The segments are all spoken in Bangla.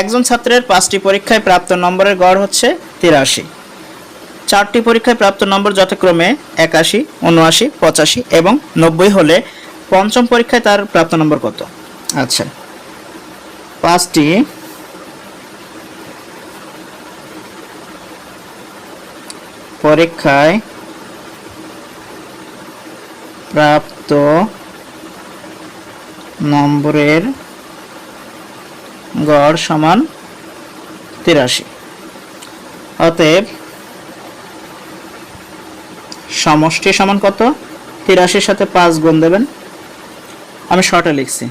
একজন ছাত্রের পাঁচটি পরীক্ষায় প্রাপ্ত নম্বরের গড় হচ্ছে তিরাশি। চারটি পরীক্ষায় প্রাপ্ত নম্বর যথাক্রমে একাশি, উনআশি, পঁচাশি এবং নব্বই হলে পঞ্চম পরীক্ষায় তার প্রাপ্ত নম্বর কত? আচ্ছা। পাঁচটি পরীক্ষায় প্রাপ্ত নম্বরের গড় সমান তিরাশি। অতএব সমষ্টি সমান কত? তিরাশির সাথে পাঁচ গুণ দেবেন। আমি শর্টে লিখছি।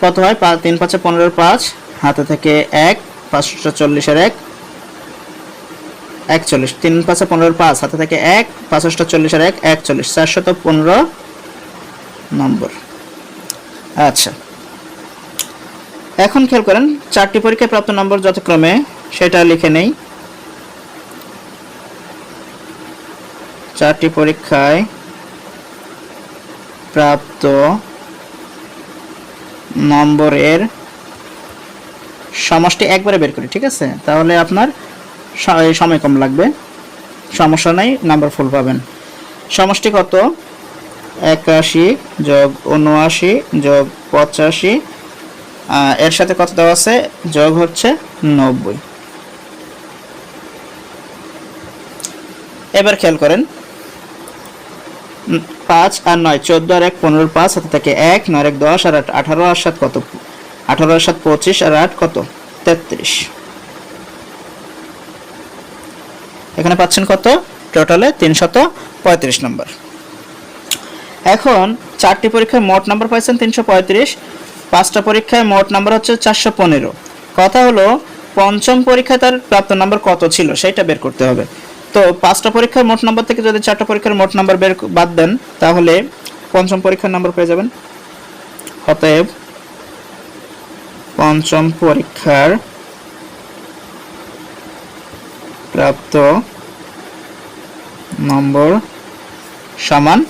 কত হয়? তিন, পাঁচে পনেরোর পাঁচ। হাতে থেকে এক, পাঁচশো চল্লিশের এক, একচল্লিশ। তিন, পাঁচে পনেরোর পাঁচ। হাতে থেকে এক, পাঁচশো চল্লিশের এক, একচল্লিশ। চারশত পনেরো নম্বর। আচ্ছা। এখন খেয়াল করেন, চারটি পরীক্ষায় প্রাপ্ত নম্বর যথাক্রমে, সেটা লিখে নেই। চারটি পরীক্ষায় প্রাপ্ত নম্বরের সমষ্টি একবারে বের করি, ঠিক আছে? তাহলে আপনার সময় কম লাগবে। সমস্যা নাই, নাম্বার ফুল পাবেন। সমষ্টি কত? একাশি যোগ উনআশি যোগ পঁচাশি এর সাথে কত দেওয়া আছে? যোগ হচ্ছে নব্বই। এবার খেয়াল করেন। পাঁচ আর নয়, চোদ্দ আর এক পনেরো পাঁচ হাতে থেকে এক, নয় এক, দশ, আর আট, আঠারো আর সাত কত? আঠারো আর সাত, পঁচিশ, আর আট কত? তেত্রিশ। এখানে পাচ্ছেন কত? টোটালে তিনশত পঁয়ত্রিশ নম্বর। এখন চারটি পরীক্ষায় মোট নাম্বার পাইছেন তিনশো পঁয়ত্রিশ। পাঁচটা পরীক্ষায় মোট নাম্বার হচ্ছে চারশো পনেরো। কথা হলো, পঞ্চম পরীক্ষায় তার প্রাপ্ত নাম্বার কত ছিল সেটা বের করতে হবে। তো পাঁচটা পরীক্ষার মোট নাম্বার থেকে যদি চারটা পরীক্ষার মোট নাম্বার বের বাদ দেন, তাহলে পঞ্চম পরীক্ষার নাম্বার পেয়ে যাবেন। অতএব, পঞ্চম পরীক্ষার প্রাপ্ত নম্বর সমান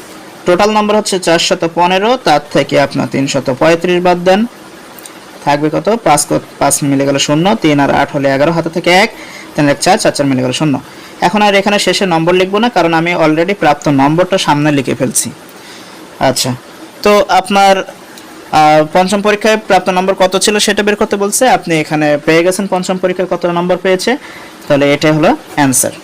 টোটাল নম্বর হচ্ছে চারশত পনেরো, তার থেকে আপনার তিনশত পঁয়ত্রিশ বাদ দেন। থাকবে কত? পাঁচ পাঁচ মিলে গেল শূন্য, তিন আর আট হলে এগারো, হাতে থেকে এক, তিন এক চার চার চার মিলে গেল শূন্য। এখন আর এখানে শেষে নম্বর লিখব না, কারণ আমি অলরেডি প্রাপ্ত নম্বরটা সামনে লিখে ফেলছি। আচ্ছা তো আপনার পঞ্চম পরীক্ষায় প্রাপ্ত নম্বর কত ছিল সেটা বের করতে বলছে। আপনি এখানে পেয়ে গেছেন পঞ্চম পরীক্ষায় কত নম্বর পেয়েছে। তাহলে এটাই হলো অ্যান্সার